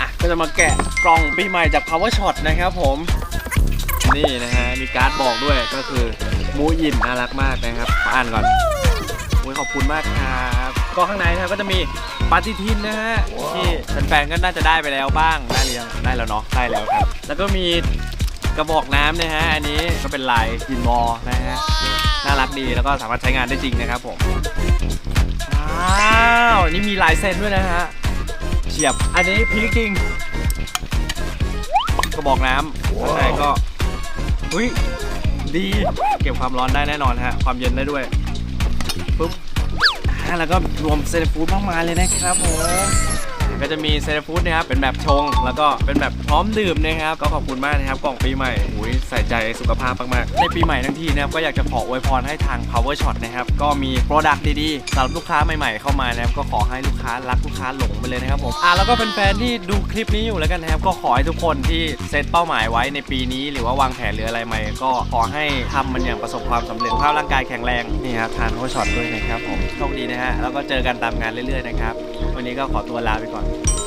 อะก็จะมาแกะกล่องปีใหม่จาก Power Shot นะครับผม นี่นะฮะ มีการ์ดบอกด้วยก็คือมูยินน่ารักมากนะครับมาอ่านก่อนโอ้ยขอบคุณมากครับก็ข้างในนะก็จะมีปฏิทินนะฮะที่แฟนๆก็น่าจะได้ไปแล้วบ้างได้หรือยังได้แล้วเนาะได้แล้วครับ แล้วก็มีกระบอกน้ำนะฮะ อันนี้ก็เป็นลายยินมอนะฮะน่ารักดีแล้วก็สามารถใช้งานได้จริงนะครับผมว้าวนี่มีลายเซ็นด้วยนะฮะ เฉียบ อันนี้พีคจริง กระบอกน้ำข้างในก็อุ้ยดี เก็บความร้อนได้แน่นอนฮะ ความเย็นได้ด้วยปุ๊บแล้วก็รวมเซเลฟูดมากมายเลยนะครับผม ก็จะมีเซเลฟูดนะครับเป็นแบบชง แล้วก็เป็นแบบพร้อมดื่มนะครับ ก็ขอบคุณมากนะครับกล่องปีใหม่อุ้ยใส่ใจสุขภาพมากๆในปีใหม่ทั้งทีนะครับก็อยากจะขออวยพรให้ทาง Power Shot นะครับก็มีโปรดักต์ดีๆสำหรับลูกค้าใหม่ๆเข้ามานะครับก็ขอให้ลูกค้ารักลูกค้าหลงไปเลยนะครับผมอะแล้วก็แฟนๆที่ดูคลิปนี้อยู่แล้วกันนะครับก็ขอให้ทุกคนที่เซตเป้าหมายไว้ในปีนี้ หรือว่าวางแผนหรืออะไรใหม่ก็ขอให้ทำมันอย่างประสบความสำเร็จภาพร่างกายแข็งแรงนี่ครับทาน Power Shot ด้วยนะครับผมโชคดีนะฮะแล้วก็เจอกันตามงานเรื่อยๆนะครับวันนี้ก็ขอตัวลาไปก่อน Thank you.